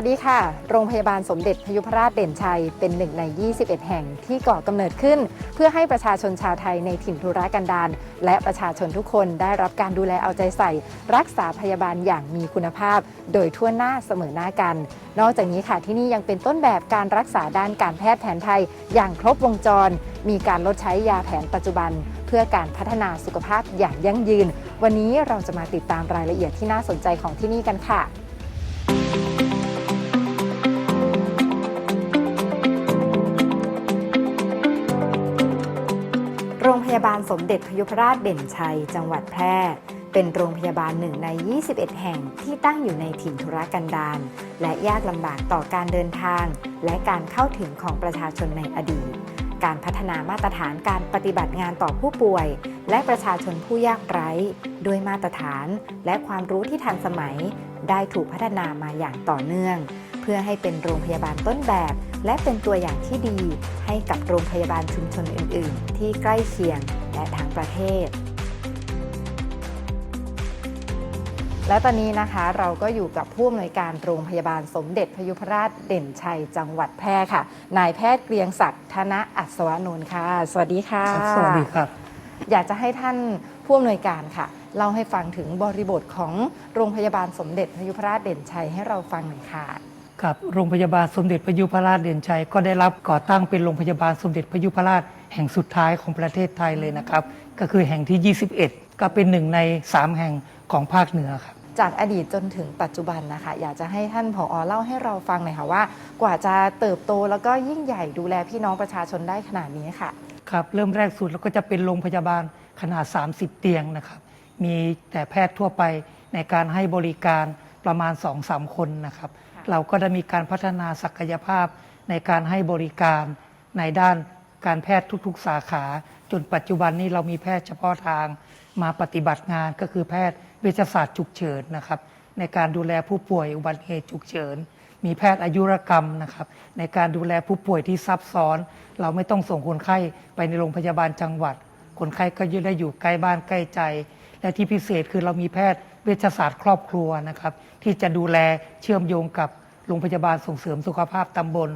วัสดีค่ะ โรงพยาบาลสมเด็จพยุพราชเด่นชัย เป็นหนึ่งใน 21 แห่งที่ก่อกำเนิดขึ้น เพื่อให้ประชาชนชาวไทยในถิ่นทุรกันดารและประชาชนทุกคนได้รับการดูแลเอาใจใส่ รักษาพยาบาลอย่างมีคุณภาพ โดยทั่วหน้าเสมอหน้ากัน นอกจากนี้ค่ะที่นี่ยังเป็นต้นแบบการรักษาด้านการแพทย์แผนไทย อย่างครบวงจร มีการลดใช้ยาแผนปัจจุบัน เพื่อการพัฒนาสุขภาพอย่างยั่งยืน วันนี้เราจะมาติดตามรายละเอียดที่น่าสนใจของที่นี่กันค่ะ พยาบาลสมเด็จพยุพราชเด่นชัย จังหวัดแพร่ เป็นโรงพยาบาลหนึ่งใน 21 แห่งที่ตั้งอยู่ในถิ่นธุรกันดารและยากลำบากต่อการเดินทาง และการเข้าถึงของประชาชนในอดีต การพัฒนามาตรฐานการปฏิบัติงานต่อผู้ป่วย และประชาชนผู้ยากไร้ด้วยมาตรฐาน และความรู้ที่ทันสมัย ได้ถูกพัฒนามาอย่างต่อเนื่อง พื่อให้เป็นโรงพยาบาลต้นแบบ และเป็นตัวอย่างที่ดี ให้กับโรงพยาบาลชุมชนอื่น ๆ ที่ใกล้เคียงและทั้งประเทศและตอนนี้นะคะเราก็อยู่กับผู้อำนวยการโรงพยาบาลสมเด็จพยุพราชเด่นชัยจังหวัดแพร่ค่ะ นายแพทย์เกรียงศักดิ์ธนอัศวนนท์ค่ะ สวัสดีค่ะครับสวัสดีครับ อยากจะให้ท่านผู้อำนวยการค่ะเล่าให้ฟังถึงบริบทของโรงพยาบาลสมเด็จพยุพราชเด่นชัยให้เราฟังหน่อยค่ะ ครับโรงพยาบาลสมเด็จพยุพราชเด่นชัย ก็ได้รับก่อตั้งเป็นโรงพยาบาลสมเด็จพยุพราชแห่งสุดท้ายของประเทศไทยเลยนะครับ ก็คือแห่งที่ 21 ก็เป็นหนึ่งใน 3 แห่งของภาคเหนือครับจากอดีตจนถึงปัจจุบันนะคะ อยากจะให้ท่านผอเล่าให้เราฟังหน่อยค่ะว่า กว่าจะเติบโตแล้วก็ยิ่งใหญ่ดูแลพี่น้องประชาชนได้ขนาดนี้ค่ะ ครับ เริ่มแรกสุดเราก็จะเป็นโรงพยาบาลขนาด 30 เตียงนะครับ มีแต่แพทย์ทั่วไปในการให้บริการประมาณ 2-3 คนนะครับค่ะ เราก็ได้มีการพัฒนาศักยภาพในการให้บริการในด้านการแพทย์ทุกๆ สาขา จนปัจจุบันนี้เรามีแพทย์เฉพาะทางมาปฏิบัติงานก็คือแพทย์เวชศาสตร์ฉุกเฉินนะครับ ในการดูแลผู้ป่วยอุบัติเหตุฉุกเฉิน มีแพทย์อายุรกรรมนะครับ ในการดูแลผู้ป่วยที่ซับซ้อน เราไม่ต้องส่งคนไข้ไปในโรงพยาบาลจังหวัด คนไข้ก็ยืได้อยู่ใกล้บ้านใกล้ใจ และที่พิเศษคือเรามีแพทย์เวชศาสตร์ครอบครัวนะครับ ที่จะดูแลเชื่อมโยงกับ โรงพยาบาลส่งเสริมสุขภาพตำบล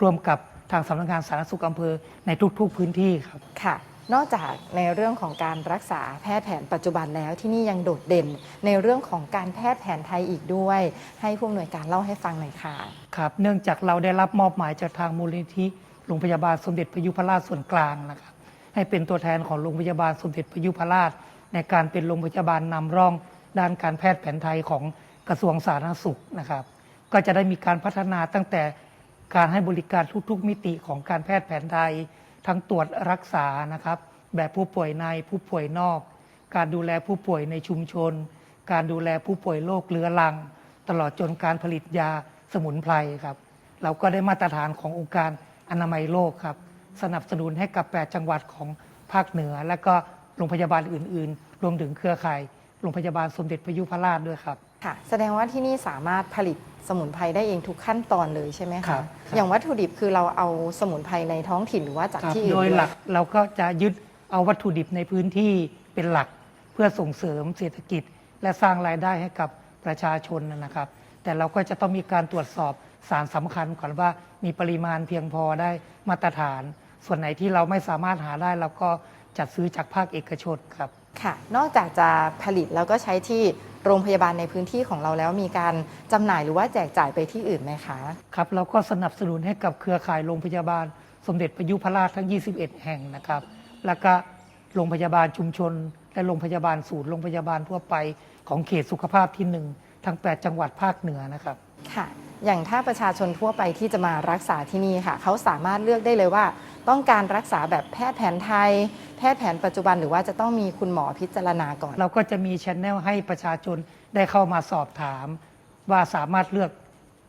ร่วมกับทางสำนักงานสาธารณสุขอำเภอในทุก ๆ พื้นที่ครับ ค่ะ นอกจากในเรื่องของการรักษาแพทย์แผนปัจจุบันแล้วที่นี่ยังโดดเด่นในเรื่องของการแพทย์แผนไทยอีกด้วย ให้ผู้อำนวยการเล่าให้ฟังหน่อยค่ะ ครับ เนื่องจากเราได้รับมอบหมายจากทางมูลนิธิโรงพยาบาลสมเด็จพยุพราชส่วนกลางนะครับ ให้เป็นตัวแทนของโรงพยาบาลสมเด็จพยุพราช ในการเป็นโรงพยาบาลนำร่องด้านการแพทย์แผนไทยของกระทรวงสาธารณสุขนะครับ ก็จะได้มีการพัฒนาตั้งแต่การให้บริการทุกๆ มิติของการแพทย์แผนไทย ทั้งตรวจรักษานะครับ แบบผู้ป่วยในผู้ป่วยนอก การดูแลผู้ป่วยในชุมชน การดูแลผู้ป่วยโรคเรื้อรัง ตลอดจนการผลิตยาสมุนไพรครับ เราก็ได้มาตรฐานขององค์การอนามัยโลกครับ สนับสนุนให้กับ 8 จังหวัดของภาคเหนือ และก็โรงพยาบาลอื่น ๆ รวมถึงเครือข่ายโรงพยาบาลสมเด็จพยุพราชด้วยครับ ค่ะ แสดงว่าที่นี่สามารถผลิตสมุนไพรได้เองทุกขั้นตอนเลยใช่ไหมครัคะบครับอย่างวัตถุดิบคือเราเอาสมุนไพรในท้องถิ่นหรือว่าจากครับที่อื่นโดยด้วหลักเราก็จะยึดเอาวัตถุดิบในพื้นที่เป็นหลักเพื่อส่งเสริมเศรษฐกิจ และสร้างรายได้ให้กับประชาชนนะครับ แต่เราก็จะต้องมีการตรวจสอบสารสำคัญก่อนว่ามีปริมาณเพียงพอได้มาตรฐาน ส่วนไหนที่เราไม่สามารถหาได้เราก็จัดซื้อจากภาคเอกชนครับ ค่ะ นอกจากจะผลิตแล้วก็ใช้ที่ โรงพยาบาลในพื้นที่ของเราแล้วมีการจำหน่ายหรือว่าแจกจ่ายไปที่อื่นไหมคะ ครับเราก็สนับสนุนให้กับเครือข่ายโรงพยาบาล สมเด็จพยุพราชทั้ง 21 แห่งนะครับ แล้วก็โรงพยาบาลชุมชน และโรงพยาบาลศูนย์โรงพยาบาลทั่วไปของเขตสุขภาพที่ 1 ทั้ง 8 จังหวัดภาคเหนือนะครับค่ะ อย่างถ้าประชาชนทั่วไปที่จะมารักษาที่นี่ค่ะ เขาสามารถเลือกได้เลยว่า ต้องการรักษาแบบแพทย์แผนไทย แพทย์แผนปัจจุบันหรือว่าจะต้องมีคุณหมอพิจารณาก่อน เราก็จะมีชแนลให้ประชาชนได้เข้ามาสอบถาม ว่าสามารถเลือก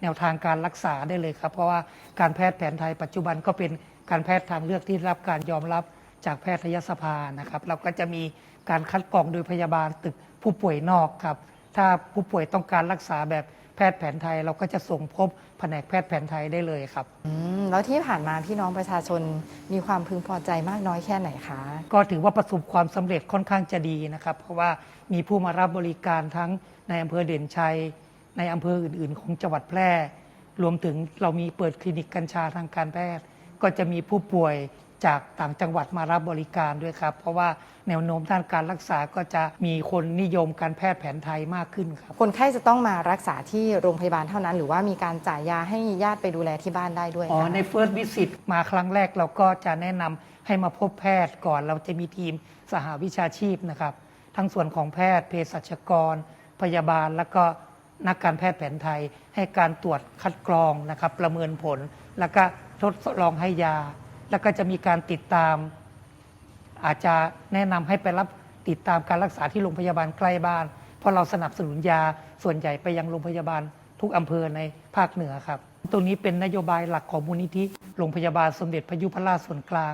แนวทางการรักษาได้เลยครับ เพราะว่าการแพทย์แผนไทยปัจจุบันก็เป็นการแพทย์ทางเลือกที่รับการยอมรับจากแพทยสภานะครับ เราก็จะมีการคัดกรองโดยพยาบาลตึกผู้ป่วยนอกครับ ถ้าผู้ป่วยต้องการรักษาแบบ แพทย์แผนไทย เราก็จะส่งพบแผนกแพทย์แผนไทยได้เลยครับ อืมแล้วที่ผ่านมาพี่น้องประชาชนมีความพึงพอใจมากน้อยแค่ไหนคะ ก็ถือว่าประสบความสำเร็จค่อนข้างจะดีนะครับ เพราะว่ามีผู้มารับบริการทั้งในอำเภอเด่นชัย ในอำเภออื่นๆ ของจังหวัดแพร่ รวมถึงเรามีเปิดคลินิกกัญชาทางการแพทย์ ก็จะมีผู้ป่วยจากต่างจังหวัดมารับบริการด้วยครับ เพราะว่า แนวโน้มด้านการรักษาก็จะมีคนนิยมการแพทย์แผนไทยมากขึ้นครับ คนไข้จะต้องมารักษาที่โรงพยาบาลเท่านั้น หรือว่ามีการจ่ายยาให้ญาติไปดูแลที่บ้านได้ด้วยอ๋อคะใน First Visit มาครั้งแรกเราก็จะแนะนำให้มาพบแพทย์ก่อนเราจะมีทีมสหวิชาชีพนะครับ ทั้งส่วนของแพทย์เภสัชกร พยาบาลแล้วก็นักการแพทย์แผนไทย ให้การตรวจคัดกรองนะครับ ประเมินผล แล้วก็ทดลองให้ยา แล้วก็จะมีการติดตาม อาจจะแนะนำให้ไปรับติดตามการรักษาที่โรงพยาบาลใกล้บ้าน เพราะเราสนับสนุนยาส่วนใหญ่ไปยังโรงพยาบาลทุกอำเภอในภาคเหนือครับ ตรงนี้เป็นนโยบายหลักของมูลนิธิโรงพยาบาลสมเด็จพระยุพราชส่วนกลาง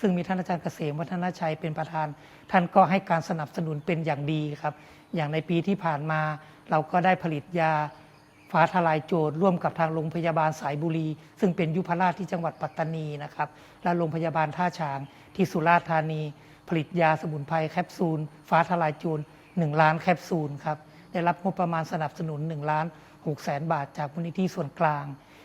ซึ่งมีท่านอาจารย์เกษมวัฒนชัยเป็นประธาน ท่านก็ให้การสนับสนุนเป็นอย่างดีครับ อย่างในปีที่ผ่านมาเราก็ได้ผลิตยา ฟ้าทลายโจรร่วมกับทางโรงพยาบาลสายบุรี ซึ่งเป็นยุพราชที่จังหวัดปัตตานีนะครับ และโรงพยาบาลท่าช้างที่สุราษฎร์ธานี ผลิตยาสมุนไพรแคปซูล ฟ้าทลายโจร1 ล้านแคปซูลครับได้รับงบประมาณสนับสนุน1ล้าน6แสนบาทจากมูลนิธิส่วนกลาง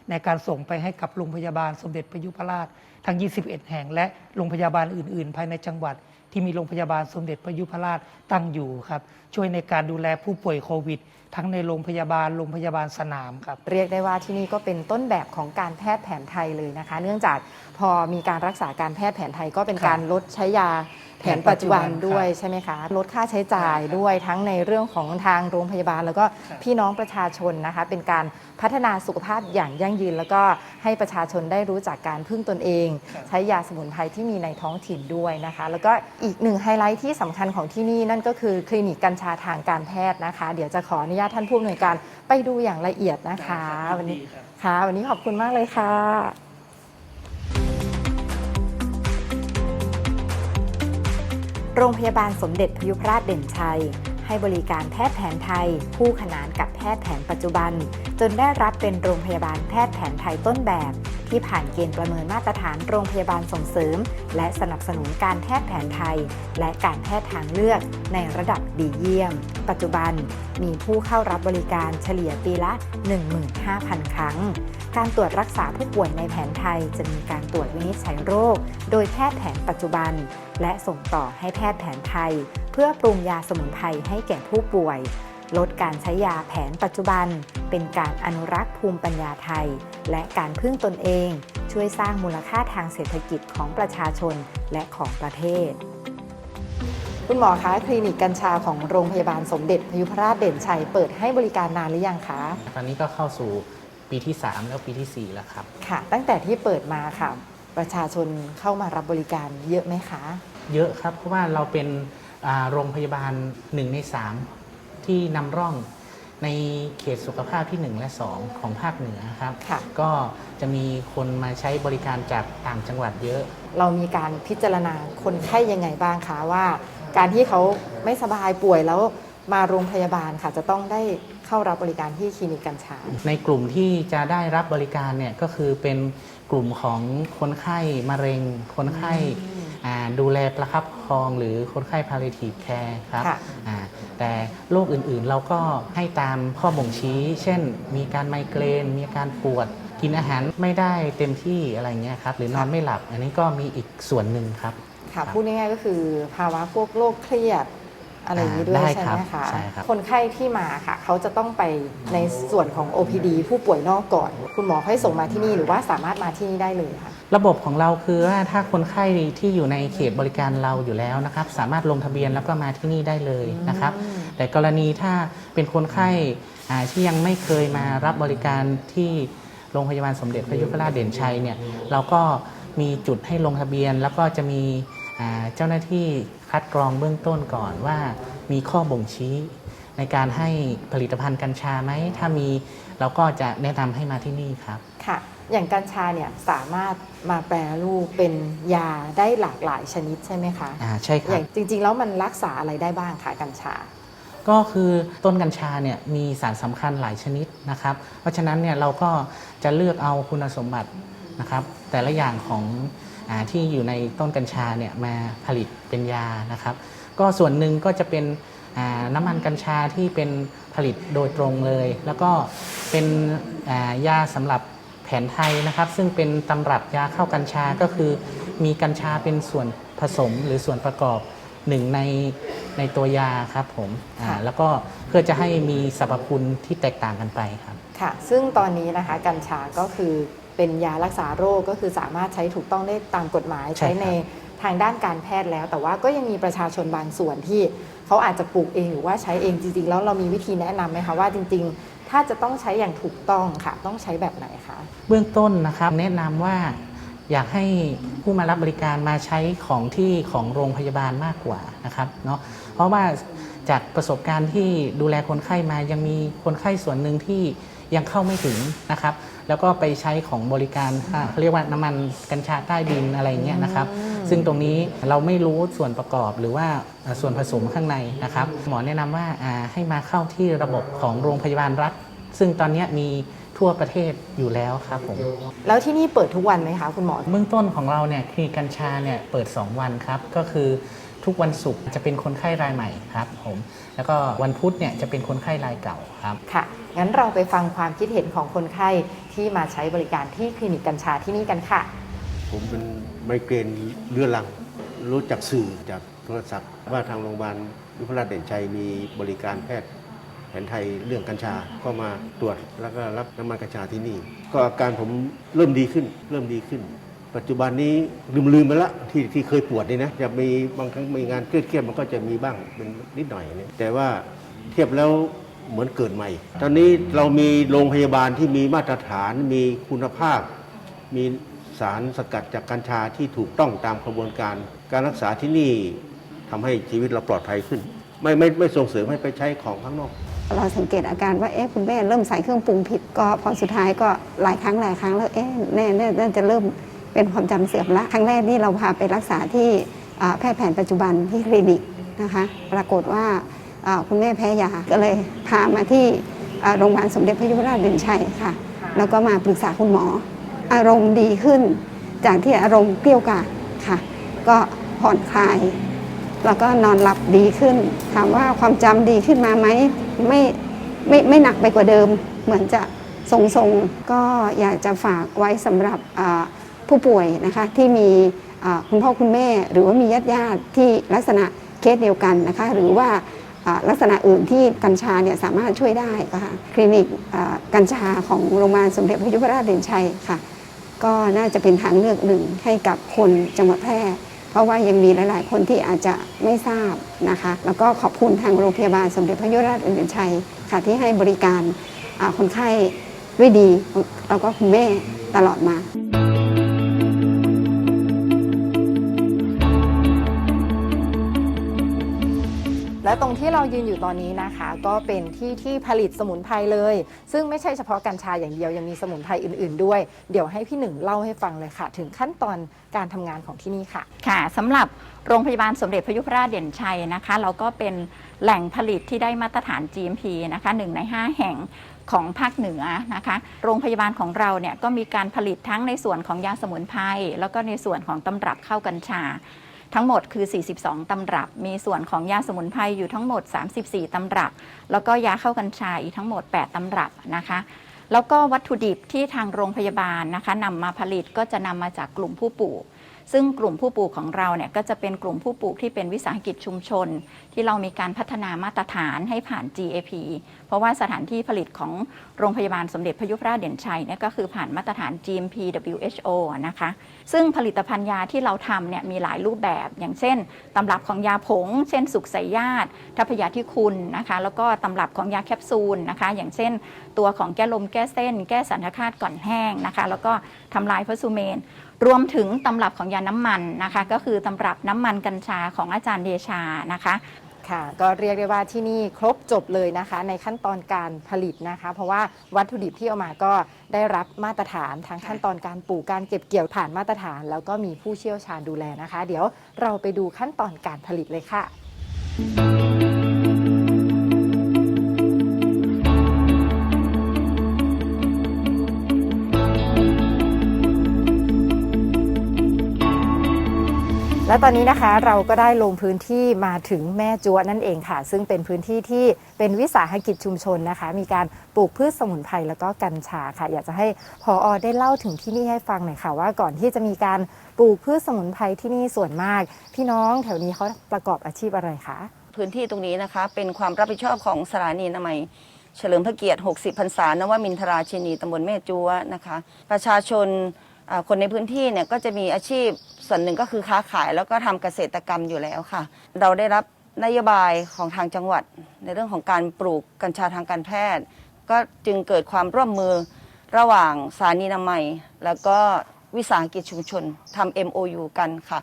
ในการส่งไปให้กับโรงพยาบาลสมเด็จพระยุพราชทั้ง 21 แห่ง และโรงพยาบาลอื่น ๆ ภายในจังหวัด ที่มีโรงพยาบาลสมเด็จพระยุพราชตั้งอยู่ครับ ช่วยในการดูแลผู้ป่วยโควิด ทั้งในโรงพยาบาลโรงพยาบาลสนามครับ เรียกได้ว่าที่นี่ก็เป็นต้นแบบของการแพทย์แผนไทยเลยนะคะ เนื่องจากพอมีการรักษาการแพทย์แผนไทยก็เป็นการลดใช้ยา แผนปัจจุบันแผนปัจจุบันด้วยครับใช่ไหมคะ ลดค่าใช้จ่ายใช่ครับด้วยทั้งในเรื่องของทางโรงพยาบาล แล้วก็ครับพี่น้องประชาชนนะคะ เป็นการพัฒนาสุขภาพอย่างยั่งยืน แล้วก็ให้ประชาชนได้รู้จักการพึ่งตนเองครับใช้ยาสมุนไพรที่มีในท้องถิ่นด้วยนะคะ แล้วก็อีกหนึ่งไฮไลท์ที่สำคัญของที่นี่นั่นก็คือคลินิกกัญชาทางการแพทย์นะคะ เดี๋ยวจะขออนุญาตท่านผู้อำนวยการไปดูอย่างละเอียดนะคะวันนี้ค่ะวันนี้ขอบคุณมากเลยค่ะ โรงพยาบาลสมเด็จพยุพราชเด่นชัย ให้บริการแพทย์แผนไทย คู่ขนานกับแพทย์แผนปัจจุบัน จนได้รับเป็นโรงพยาบาลแพทย์แผนไทยต้นแบบ ที่ผ่านเกณฑ์ประเมินมาตรฐานโรงพยาบาลส่งเสริม และสนับสนุนการแพทย์แผนไทย และการแพทย์ทางเลือกในระดับดีเยี่ยม ปัจจุบันมีผู้เข้ารับบริการเฉลี่ยปีละ 15,000 ครั้ง การตรวจรักษาผู้ป่วยในแผนไทยจะมีการตรวจวินิจฉัยโรค โดยแพทย์แผนปัจจุบัน และส่งต่อให้แพทย์แผนไทย เพื่อปรุงยาสมุนไพรให้แก่ผู้ป่วย ลดการใช้ยาแผนปัจจุบัน เป็นการอนุรักษ์ภูมิปัญญาไทย และการพึ่งตนเอง ช่วยสร้างมูลค่าทางเศรษฐกิจของประชาชนและของประเทศ คุณหมอคะคลินิกกัญชาของโรงพยาบาลสมเด็จพยุพราชเด่นชัยเปิดให้บริการนานหรือยังคะ ตอนนี้ก็เข้าสู่ปีที่ 3 แล้วปีทีสี่4 แล้วครับ ค่ะ ตั้งแต่ที่เปิดมาค่ะ ประชาชนเข้ามารับบริการเยอะไหมคะ เยอะครับ เพราะว่าเราเป็นอ่าโรงพยาบาล 1 ใน 3 ที่นำร่องในเขตสุขภาพที่ 1 และ 2 ของภาคเหนือครับ ค่ะ ก็จะมีคนมาใช้บริการจากต่างจังหวัดเยอะ เรามีการพิจารณาคนไข้ยังไงบ้างคะว่า การที่เขาไม่สบายป่วยแล้วมาโรงพยาบาลค่ะ จะต้องได้เข้ารับบริการที่คลินิกกัญชา ในกลุ่มที่จะได้รับบริการเนี่ยก็คือเป็นกลุ่มของคนไข้มะเร็ง คนไข้อ่า ดูแลประคับประคองหรือคนไข้ palliative care ครับค่ะ อ่าแต่โรคอื่นๆเราก็ให้ตามข้อบ่งชี้ เช่น มีการไมเกรน มีอาการปวด กินอาหารไม่ได้เต็มที่อะไรเงี้ยครับ หรือนอนไม่หลับ อันนี้ก็มีอีกส่วนหนึ่งครับ ค่ะครับพูดง่ายๆก็คือภาวะพวกโรคเครียด อะไรอย่างนี้ด้วยได้ใช่ครับไหมคะใช่ครับคนไข้ที่มาค่ะ เขาจะต้องไปในส่วนของ OPD ผู้ป่วยนอกก่อน คุณหมอค่อยส่งมาที่นี่หรือว่าสามารถมาที่นี่ได้เลยค่ะ ระบบของเราคือว่าถ้าคนไข้ที่อยู่ในเขตบริการเราอยู่แล้วนะครับ สามารถลงทะเบียนแล้วก็มาที่นี่ได้เลยนะครับอืมแต่กรณีถ้าเป็นคนไข้อ่าที่ยังไม่เคยมารับบริการที่โรงพยาบาลสมเด็จพระยุพราชเด่นชัยเนี่ยเราก็มีจุดให้ลงทะเบียนแล้วก็จะมีอ่าเจ้าหน้าที่ คัดกรองเบื้องต้นก่อนว่ามีข้อบ่งชี้ ในการให้ผลิตภัณฑ์กัญชาไหม ถ้ามีเราก็จะแนะนำให้มาที่นี่ครับค่ะ อย่างกัญชาเนี่ยสามารถมาแปรรูปเป็นยาได้หลากหลายชนิดใช่ไหมคะอ่าใช่คอรับ ย่างจริง ๆ แล้วมันรักษาอะไรได้บ้างคะกัญชา ก็คือต้นกัญชาเนี่ยมีสารสำคัญหลายชนิดนะครับ เพราะฉะนั้นเนี่ยเราก็จะเลือกเอาคุณสมบัตินะครับ แต่ละอย่างของอา ที่อยู่ในต้นกัญชาเนี่ยมาผลิตเป็นยานะครับ ก็ส่วนหนึ่งก็จะเป็นอ่าน้ำมันกัญชาที่เป็นผลิตโดยตรงเลย แล้วก็เป็นอ่ายาสำหรับแผนไทยนะครับ ซึ่งเป็นตำรับยาเข้ากัญชาก็คือ มีกัญชาเป็นส่วนผสมหรือส่วนประกอบหนึ่งในในตัวยาครับผมอ่าค่ะแล้วก็เพื่อจะให้มีสรรพคุณที่แตกต่างกันไปครับค่ะ ซึ่งตอนนี้นะคะกัญชาก็คือ เป็นยารักษาโรคก็คือสามารถใช้ถูกต้องได้ตามกฎหมายใช่ใช้ครับในทางด้านการแพทย์แล้ว แต่ว่าก็ยังมีประชาชนบางส่วนที่เขาอาจจะปลูกเองหรือว่าใช้เองจริงๆ แล้วเรามีวิธีแนะนำไหมคะว่าจริง ๆ ถ้าจะต้องใช้อย่างถูกต้องค่ะ ต้องใช้แบบไหนคะเบื้องต้นนะครับแนะนำว่าอยากให้ผู้มารับบริการมาใช้ของที่ของโรงพยาบาลมากกว่านะครับเนาะเพราะว่าจากประสบการณ์ที่ดูแลคนไข้มายังมีคนไข้ส่วนหนึ่งที่ยังเข้าไม่ถึงนะครับ แล้วก็ไปใช้ของบริการอ่าเขาเรียกว่าน้ำมันกัญชาใต้ดินอะไรเงี้ยนะครับ ซึ่งตรงนี้เราไม่รู้ส่วนประกอบหรือว่าอ่าส่วนผสมข้างในนะครับ หมอแนะนำว่าอ่าให้มาเข้าที่ระบบของโรงพยาบาลรัฐ ซึ่งตอนเนี้ยมีทั่วประเทศอยู่แล้วครับผม แล้วที่นี่เปิดทุกวันไหมคะคุณหมอ เบื้องต้นของเราเนี่ยคลินิกกัญชาเนี่ยเปิด 2 วันครับ ก็คือ ทุกวันศุกร์จะเป็นคนไข้รายใหม่ครับผมแล้วก็วันพุธเนี่ยจะเป็นคนไข้รายเก่าครับค่ะ งั้นเราไปฟังความคิดเห็นของคนไข้ที่มาใช้บริการที่คลินิกกัญชาที่นี่กันค่ะ ผมเป็นไมเกรนเรื้อรัง รู้จักสื่อจากโทรศัพท์ ว่าทางโรงพยาบาลยุพราชเด่นชัยมีบริการแพทย์แผนไทยเรื่องกัญชาก็มาตรวจแล้วก็รับน้ำมันกัญชาที่นี่ ก็อาการผมเริ่มดีขึ้น เริ่มดีขึ้น ปัจจุบันนี้ลืมลืมไปละที่ที่เคยปวดนี่นะจะมีบางครั้งมีงานเครียดๆมันก็จะมีบ้างเป็นนิดหน่อยเนี่ยแต่ว่าเทียบแล้วเหมือนเกิดใหม่ ตอนนี้เรามีโรงพยาบาลที่มีมาตรฐานมีคุณภาพ มีสารสกัดจากกัญชาที่ถูกต้องตามกระบวนการ การรักษาที่นี่ทำให้ชีวิตเราปลอดภัยขึ้น ไม่ไม่ไม่ส่งเสริมให้ไปใช้ของข้างนอก เราสังเกตอาการว่าเอ๊ะคุณแม่เริ่มใส่เครื่องปรุงผิดก็พอสุดท้ายก็หลายครั้งหลายครั้งแล้วเอ๊ะแน่แน่น่าจะเริ่ม เป็นความจำเสื่อมละครั้งแรกนี่เราพาไปรักษาที่แพทย์แผนปัจจุบันที่คลินิกนะคะปรากฏว่าคุณแม่แพ้ยาก็เลยพามาที่โรงพยาบาลสมเด็จพระยุพราชเด่นชัยค่ะ แล้วก็มาปรึกษาคุณหมอ อารมณ์ดีขึ้น จากที่อารมณ์เกลี้ยวกล่อมค่ะ ก็ผ่อนคลาย แล้วก็นอนหลับดีขึ้น ถามว่าความจำดีขึ้นมาไหมไม่ไม่ไม่หนักไปกว่าเดิม เหมือนจะทรงๆ ก็อยากจะฝากไว้สำหรับ ผู้ป่วยนะคะที่มีคุณพ่อคุณแม่ หรือว่ามีญาติญาติที่ลักษณะเคสเดียวกันนะคะหรือว่าลักษณะอื่นที่กัญชาเนี่ยสามารถช่วยได้ค่ะคลินิกกัญชาของโรงพยาบาลสมเด็จพระยุพราชเด่นชัยค่ะ ก็น่าจะเป็นทางเลือกหนึ่งให้กับคนจังหวัดแพร่ เพราะว่ายังมีหลาย ๆ คนที่อาจจะไม่ทราบนะคะ แล้วก็ขอบคุณทางโรงพยาบาลสมเด็จพระยุพราชเด่นชัยค่ะที่ให้บริการคนไข้ด้วยดีแล้วก็คุณแม่ตลอดมา และตรงที่เรายืนอยู่ตอนนี้นะคะ ก็เป็นที่ที่ผลิตสมุนไพรเลย ซึ่งไม่ใช่เฉพาะกัญชาอย่างเดียวยังมีสมุนไพรอื่น ๆ ด้วย เดี๋ยวให้พี่หนึ่งเล่าให้ฟังเลยค่ะ ถึงขั้นตอนการทำงานของที่นี่ค่ะ ค่ะสำหรับโรงพยาบาลสมเด็จพระยุพราชเด่นชัยนะคะ เราก็เป็นแหล่งผลิตที่ได้มาตรฐาน GMP นะคะหนึ่งใน 5 แห่งของภาคเหนือนะคะ โรงพยาบาลของเราเนี่ยก็มีการผลิตทั้งในส่วนของยาสมุนไพรแล้วก็ในส่วนของตำรับข้าวกัญชา ทั้งหมดคือ 42 ตำรับ มีส่วนของยาสมุนไพรอยู่ทั้งหมด 34 ตำรับ แล้วก็ยาเข้ากัญชาอีกทั้งหมด 8 ตำรับนะคะแล้วก็วัตถุดิบที่ทางโรงพยาบาลนะคะนำมาผลิตก็จะนำมาจากกลุ่มผู้ปลูกซึ่งกลุ่มผู้ปลูกของเราเนี่ยก็จะเป็นกลุ่มผู้ปลูกที่เป็นวิสาหกิจชุมชน ที่เรามีการพัฒนามาตรฐานให้ผ่าน GAP เพราะว่าสถานที่ผลิตของโรงพยาบาลสมเด็จพระยุพราชเด่นชัยเนี่ยก็คือผ่านมาตรฐาน GMP WHO นะคะ ซึ่งผลิตภัณฑ์ยาที่เราทำเนี่ยมีหลายรูปแบบ อย่างเช่นตำรับของยาผง เช่น สุขใสยญาติทัพยาที่คุณนะคะ แล้วก็ตำรับของยาแคปซูลนะคะ อย่างเช่น ตัวของแก้ลมแก้เส้น แก้สันทคาตก่อนแห้งนะคะ แล้วก็ทำลายพระสุเมนรวมถึงตำรับของยาน้ำมันนะคะ ก็คือตำรับน้ำมันกัญชาของอาจารย์เดชานะคะ ค่ะ ก็เรียกได้ว่าที่นี่ครบจบเลยนะคะ ในขั้นตอนการผลิตนะคะ เพราะว่าวัตถุดิบที่เอามาก็ได้รับมาตรฐานทั้งขั้นตอนการปลูกการเก็บเกี่ยวผ่านมาตรฐาน แล้วก็มีผู้เชี่ยวชาญดูแลนะคะ เดี๋ยวเราไปดูขั้นตอนการผลิตเลยค่ะ และตอนนี้นะคะเราก็ได้ลงพื้นที่มาถึงแม่จัวนั่นเองค่ะ ซึ่งเป็นพื้นที่ที่เป็นวิสาหกิจชุมชนนะคะ มีการปลูกพืชสมุนไพรแล้วก็กัญชาค่ะ อยากจะให้พออได้เล่าถึงที่นี่ให้ฟังหน่อยค่ะ ว่าก่อนที่จะมีการปลูกพืชสมุนไพรที่นี่ส่วนมาก พี่น้องแถวนี้เขาประกอบอาชีพอะไรคะพื้นที่ตรงนี้นะคะ เป็นความรับผิดชอบของสถานีนามัยเฉลิมพระเกียรติ 60 พรรษานวมินทราชินีตำบลแม่จัวนะคะ ประชาชนคนในพื้นที่เนี่ยก็จะมีอาชีพ ส่วนหนึ่งก็คือค้าขายแล้วก็ทำเกษตรกรรมอยู่แล้วค่ะ เราได้รับนโยบายของทางจังหวัด ในเรื่องของการปลูกกัญชาทางการแพทย์ ก็จึงเกิดความร่วมมือระหว่างสถานีนามัย แล้วก็วิสาหกิจชุมชนทำ MOU กันค่ะ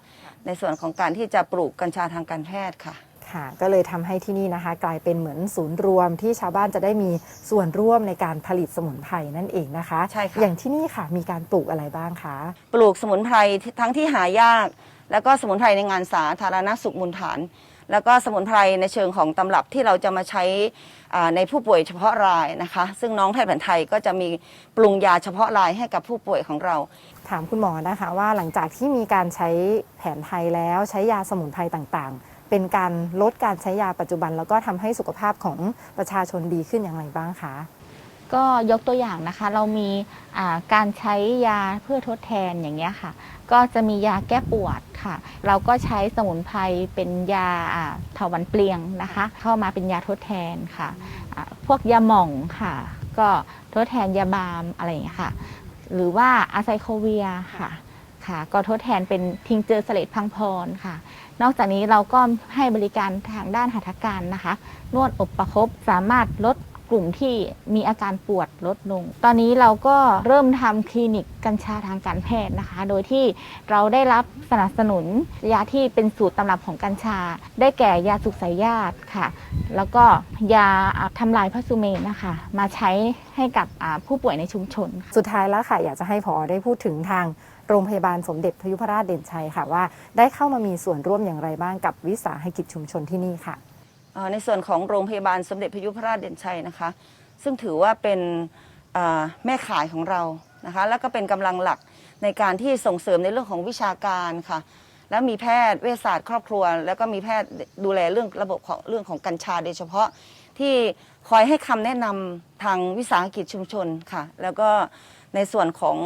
ในส่วนของการที่จะปลูกกัญชาทางการแพทย์ค่ะ ค่ะก็เลยทำให้ที่นี่นะคะ กลายเป็นเหมือนศูนย์รวมที่ชาวบ้านจะได้มีส่วนร่วมในการผลิตสมุนไพรนั่นเองนะคะใช่ค่ะอย่างที่นี่ค่ะมีการปลูกอะไรบ้างคะปลูกสมุนไพรที่ทั้งที่หายาก แล้วก็สมุนไพรในงานสาธารณสุขมูลฐาน แล้วก็สมุนไพรในเชิงของตำรับที่เราจะมาใช้อ่าในผู้ป่วยเฉพาะรายนะคะ ซึ่งน้องแพทย์แผนไทยก็จะมีปรุงยาเฉพาะรายให้กับผู้ป่วยของเรา ถามคุณหมอนะคะว่าหลังจากที่มีการใช้แผนไทยแล้วใช้ยาสมุนไพรต่างๆ เป็นการลดการใช้ยาปัจจุบัน แล้วก็ทำให้สุขภาพของประชาชนดีขึ้นอย่างไรบ้างคะก็ยกตัวอย่างนะคะเรามีการใช้ยาเพื่อทดแทนอย่างเงี้ยค่ะ ก็จะมียาแก้ปวดค่ะ เราก็ใช้สมุนไพรเป็นยาเถาวันเปลียงนะคะ เข้ามาเป็นยาทดแทนค่ะพวกยาหม่องค่ะ ก็ทดแทนยาบามอะไรอย่างเงี้ยค่ะ หรือว่าอะไซโคเวียค่ะค่ะ ก็ทดแทนเป็นทิงเจอร์สเลตพังพรค่ะ นอกจากนี้เราก็ให้บริการทางด้านหัตถการนะคะ นวดอบประคบสามารถลดกลุ่มที่มีอาการปวดลดลง ตอนนี้เราก็เริ่มทำคลินิกกัญชาทางการแพทย์นะคะ โดยที่เราได้รับสนับสนุนยาที่เป็นสูตรตำรับของกัญชา ได้แก่ยาสุกสายญาติค่ะ แล้วก็ยาอ่าทำลายพระสุเมนนะคะ มาใช้ให้กับผู้ป่วยในชุมชน สุดท้ายแล้วค่ะ อยากจะให้พอได้พูดถึงทาง โรงพยาบาลสมเด็จพยุพราชเด่นชัยค่ะว่า ได้เข้ามามีส่วนร่วมอย่างไรบ้างกับวิสาหกิจชุมชนที่นี่ค่ะในส่วนของโรงพยาบาลสมเด็จพยุพราชเด่นชัยนะคะ ซึ่งถือว่าเป็นแม่ขายของเรานะคะแล้วก็เป็นกำลังหลักในการที่ส่งเสริมในเรื่องของวิชาการค่ะแล้วมีแพทย์เวชศาสตร์ครอบครัว แล้วก็มีแพทย์ดูแลเรื่องระบบของเรื่องของกัญชาโดยเฉพาะที่คอยให้คำแนะนำทางวิสาหกิจชุมชนค่ะ แล้วก็ในส่วนของ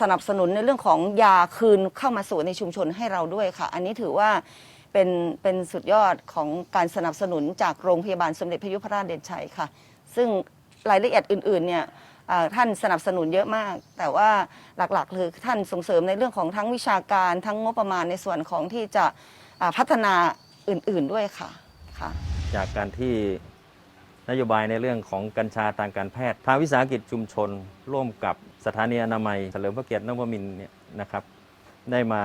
สนับสนุนในเรื่องของยาคืนเข้ามาสู่ในชุมชนให้เราด้วยค่ะ อันนี้ถือว่าเป็นเป็นสุดยอดของการสนับสนุนจากโรงพยาบาลสมเด็จพระยุพราชเด่นชัยค่ะ ซึ่งรายละเอียดอื่นๆเนี่ยอ่าท่านสนับสนุนเยอะมาก แต่ว่าหลักๆ คือท่านส่งเสริมในเรื่องของทั้งวิชาการทั้งงบประมาณในส่วนของที่จะอ่าพัฒนาอื่นๆด้วยค่ะค่ะ จากการที่นโยบายในเรื่องของกัญชาทางการแพทย์ ทางวิสาหกิจชุมชนร่วมกับ สถานีอนามัยเฉลิมพระเกียรตินวมินเนี่ยนะครับได้มา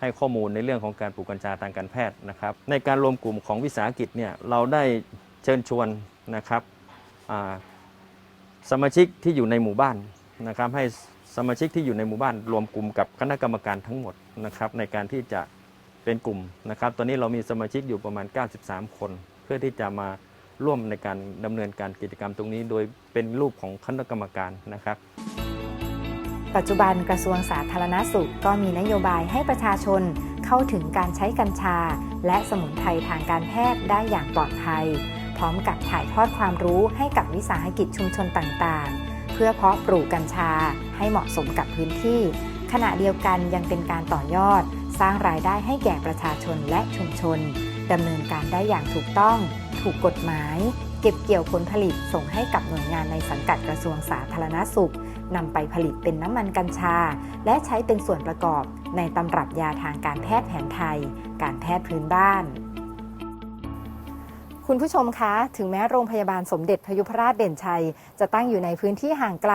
ให้ข้อมูลในเรื่องของการปลูกกัญชาทางการแพทย์นะครับ ในการรวมกลุ่มของวิสาหกิจเนี่ยเราได้เชิญชวนนะครับสมาชิกที่อยู่ในหมู่บ้านนะครับ ให้สมาชิกที่อยู่ในหมู่บ้าน รวมกลุ่มกับคณะกรรมการทั้งหมดนะครับ ในการที่จะเป็นกลุ่มนะครับ ตอนนี้เรามีสมาชิกอยู่ประมาณ 93 คน เพื่อที่จะมาร่วมในการดำเนินการกิจกรรมตรงนี้ โดยเป็นรูปของคณะกรรมการนะครับ ปัจจุบันกระทรวงสาธารณสุขก็มีนโยบายให้ประชาชนเข้าถึงการใช้กัญชา และสมุนไพรทางการแพทย์ได้อย่างปลอดภัย พร้อมกับถ่ายทอดความรู้ให้กับวิสาหกิจชุมชนต่างๆ เพื่อเพาะปลูกกัญชาให้เหมาะสมกับพื้นที่ ขณะเดียวกันยังเป็นการต่อยอด สร้างรายได้ให้แก่ประชาชนและชุมชนดำเนินการได้อย่างถูกต้อง ถูกกฎหมาย เก็บเกี่ยวผลผลิตส่งให้กับหน่วยงานในสังกัดกระทรวงสาธารณสุข นำไปผลิตเป็นน้ำมันกัญชา และใช้เป็นส่วนประกอบในตำรับยาทางการแพทย์แผนไทย การแพทย์พื้นบ้าน คุณผู้ชมคะ ถึงแม้โรงพยาบาลสมเด็จพยุพราชเด่นชัย จะตั้งอยู่ในพื้นที่ห่างไกล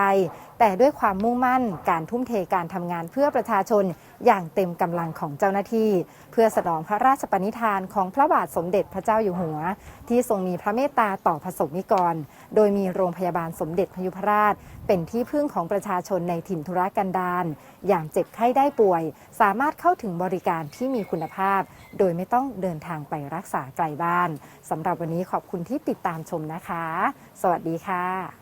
แต่ด้วยความมุ่งมั่น การทุ่มเทการทำงานเพื่อประชาชน อย่างเต็มกำลังของเจ้าหน้าที่ เพื่อสนองพระราชปณิธานของพระบาทสมเด็จพระเจ้าอยู่หัว ที่ทรงมีพระเมตตาต่อผสมนิกร โดยมีโรงพยาบาลสมเด็จพยุพราช เป็นที่พึ่งของประชาชนในถิ่นธุรกันดารอย่างเจ็บไข้ได้ป่วย สามารถเข้าถึงบริการที่มีคุณภาพ โดยไม่ต้องเดินทางไปรักษาไกลบ้านสำหรับวันนี้ขอบคุณที่ติดตามชมนะคะ สวัสดีค่ะ